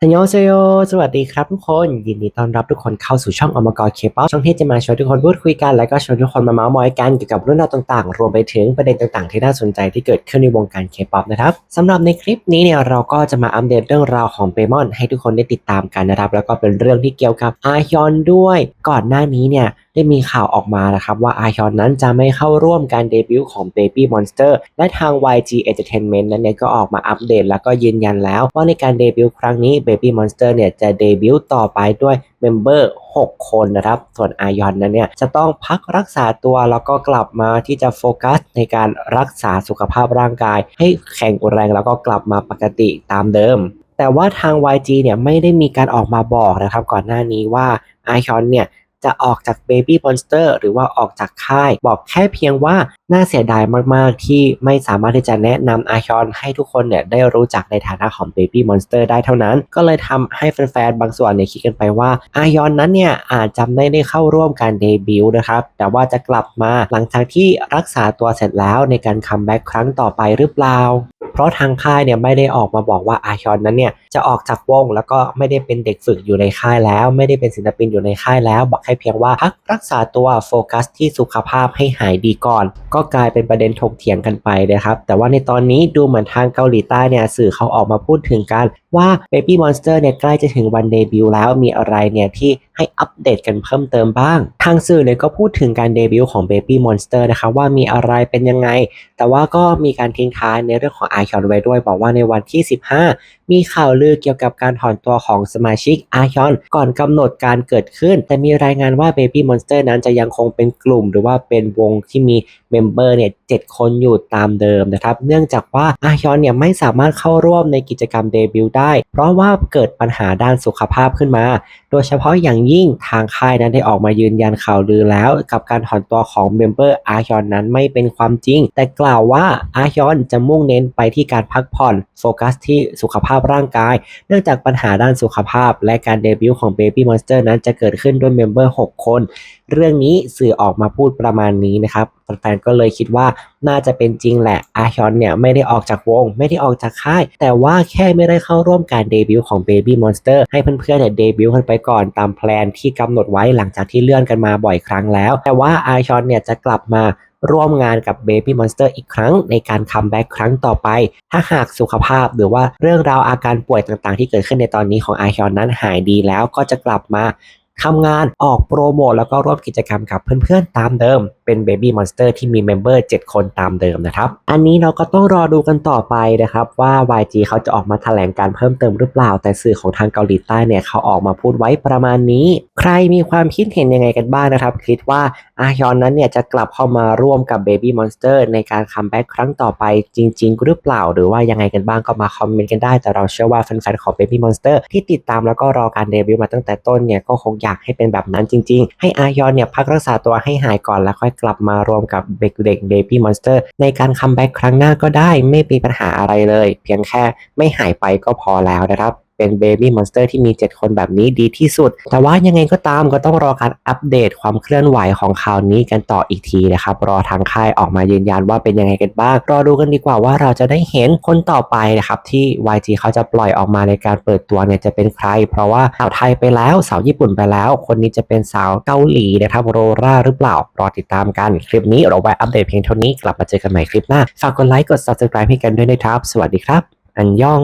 ทันยองเซโย สวัสดีครับทุกคน ยินดีต้อนรับทุกคนเข้าสู่ช่องอมกรเคป๊อปช่องที่จะมาชวนทุกคนพูดคุยกัน และก็ชวนทุกคนมาเมาส์มอยกันเกี่ยวกับเรื่องราวต่างๆ รวมไปถึงประเด็นต่างๆ ที่น่าสนใจที่เกิดขึ้นในวงการเคป๊อปนะครับสำหรับในคลิปนี้เนี่ยเราก็จะมาอัปเดตเรื่องราวของเปมอนให้ทุกคนได้ติดตามกันนะครับ แล้วก็เป็นเรื่องที่เกี่ยวกับอาฮยอนด้วย ก่อนหน้านี้เนี่ย ได้มีข่าวออกมานะครับว่าอาฮยอนนั้นจะไม่เข้าร่วมการเดบิวต์ของ Baby Monster และทาง YG Entertainment นั้นเนี่ยก็ออกมาอัปเดตแล้วก็ยืนยันแล้ว ว่าในการเดบิวต์ครั้งนี้ Baby Monster เนี่ยจะเดบิวต์ต่อไปด้วยเมมเบอร์ 6 คนนะครับ ส่วนอายอนนั้นเนี่ยจะต้องพักรักษาตัวแล้วก็กลับมาที่จะโฟกัสในการรักษาสุขภาพร่างกาย ให้แข็งแรงแล้วก็กลับมาปกติตามเดิม แต่ว่าทาง YG เนี่ยไม่ได้มีการออกมาบอกนะครับ ก่อนหน้านี้ว่าไอคอนเนี่ย จะออกจาก Baby Monster หรือว่าออกจากค่าย บอกแค่เพียงว่าน่าเสียดายมาก ๆ ที่ไม่สามารถที่จะแนะนำไอคอนให้ทุกคนเนี่ยได้รู้จักในฐานะของ Baby Monster ได้เท่านั้น ก็เลยทำให้แฟน ๆ บางส่วนเนี่ยคิดกันไปว่าไอคอนนั้นเนี่ยอาจจะไม่ได้เข้าร่วมการเดบิวต์นะครับ แต่ว่าจะกลับมาหลังจากที่รักษาตัวเสร็จแล้วในการคัมแบ็กครั้งต่อไปหรือเปล่าเพราะทางค่ายเนี่ยไม่ได้ออกมาบอกว่าอาชอนนั้นเนี่ยจะออกจากวงแล้วก็ไม่ได้เป็นเด็กฝึกอยู่ในค่ายแล้ว ไม่ได้เป็นศิลปินอยู่ในค่ายแล้ว บอกแค่เพียงว่าพักรักษาตัวโฟกัสที่สุขภาพให้หายดีก่อนก็กลายเป็นประเด็นถกเถียงกันไปนะครับ แต่ว่าในตอนนี้ดูเหมือนทางเกาหลีใต้เนี่ยสื่อเขาออกมาพูดถึงการ ว่า Baby Monster เนี่ยใกล้จะถึงวันเดบิวต์แล้วมีอะไรเนี่ยที่ให้อัปเดตกันเพิ่มเติมบ้าง ทางสื่อเนี่ยก็พูดถึงการเดบิวต์ของ Baby Monster นะคะว่ามีอะไรเป็นยังไง แต่ว่าก็มีการทิ้งท้ายในเรื่องของไอคอนไว้ด้วย บอกว่าในวันที่ 15 มีข่าวลือเกี่ยวกับการถอนตัวของสมาชิกไอคอนก่อนกำหนดการเกิดขึ้น แต่มีรายงานว่า Baby Monster นั้นจะยังคงเป็นกลุ่ม หรือว่าเป็นวงที่มีเมมเบอร์เนี่ยเจ็ดคนอยู่ตามเดิมนะครับ เนื่องจากว่าอาฮยอนเนี่ยไม่สามารถเข้าร่วมในกิจกรรมเดบิวต์ได้ได้ เพราะว่าเกิดปัญหาด้านสุขภาพขึ้นมา โดยเฉพาะอย่างยิ่งทางค่ายนั้นได้ออกมายืนยันข่าวลือแล้ว กับการถอนตัวของเมมเบอร์อาฮยอนนั้นไม่เป็นความจริง แต่กล่าวว่าอาฮยอนจะมุ่งเน้นไปที่การพักผ่อนโฟกัสที่สุขภาพร่างกาย เนื่องจากปัญหาด้านสุขภาพ และการเดบิวต์ของ Baby Monster นั้นจะเกิดขึ้นด้วยเมมเบอร์ 6 คน เรื่องนี้สื่อออกมาพูดประมาณนี้นะครับแฟนๆก็เลยคิดว่าน่าจะเป็นจริงแหละอาฮยอนเนี่ยไม่ได้ออกจากวง ไม่ได้ออกจากค่าย แต่ว่าแค่ไม่ได้เข้าร่วมการเดบิวต์ของ Baby Monster ให้เพื่อนๆเนี่ยเดบิวต์กันไปก่อนตามแพลนที่กำหนดไว้หลังจากที่เลื่อนกันมาบ่อยครั้งแล้ว แต่ว่าไอชอนเนี่ยจะกลับมาร่วมงานกับ Baby Monster อีกครั้งในการคัมแบ็กครั้งต่อไป ถ้าหากสุขภาพหรือว่าเรื่องราวอาการป่วยต่างๆ ที่เกิดขึ้นในตอนนี้ของไอชอนนั้นหายดีแล้วก็จะกลับมา ทำงานออกโปรโมทแล้วก็ร่วมกิจกรรมกับเพื่อนๆตามเดิม เป็น Baby Monster ที่มีเมมเบอร์7คนตามเดิมนะครับ อันนี้เราก็ต้องรอดูกันต่อไปนะครับว่า YG เขาจะออกมาแถลงการเพิ่มเติมหรือเปล่า แต่สื่อของทางเกาหลีใต้เนี่ยเขาออกมาพูดไว้ประมาณนี้ ใครมีความคิดเห็นยังไงกันบ้างนะครับ คิดว่าอาฮยอนนั้นเนี่ยจะกลับเข้ามาร่วมกับ Baby Monster ในการคัมแบ็กครั้งต่อไปจริง ๆ หรือเปล่า หรือว่ายังไงกันบ้างก็มาคอมเมนต์กันได้แต่เราเชื่อว่าแฟนๆของ Baby Monster ที่ติดตามแล้วก็รอการเดบิวต์มาตั้งแต่ต้นเนี่ยก็คงอยากให้เป็นแบบนั้นจริง ๆ ให้อายอนเนี่ยพักรักษาตัวให้หายก่อนแล้วค่อยกลับมารวมกับเด็กเด็กเบบี้มอนสเตอร์ในการคัมแบ็กครั้งหน้าก็ได้ไม่มีปัญหาอะไรเลย เพียงแค่ไม่หายไปก็พอแล้วนะครับ เป็น Baby Monster ที่มี 7 คนแบบนี้ดีที่สุด แต่ว่ายังไงก็ตามก็ต้องรอการอัปเดตความเคลื่อนไหวของข่าวนี้กันต่ออีกทีนะครับ รอทางค่ายออกมายืนยันว่าเป็นยังไงกันบ้าง รอดูกันดีกว่าว่าเราจะได้เห็นคนต่อไปนะครับ ที่ YG เขาจะปล่อยออกมาในการเปิดตัวเนี่ยจะเป็นใคร เพราะว่าสาวไทยไปแล้วสาวญี่ปุ่นไปแล้ว คนนี้จะเป็นสาวเกาหลีนะครับโรราหรือเปล่ารอติดตามกันคลิปนี้เราไว้อัปเดตเพียงเท่านี้กลับมาเจอกันใหม่คลิปหน้าฝากกดไลค์กด subscribe ให้กันด้วยนะครับ สวัสดีครับ อันยอง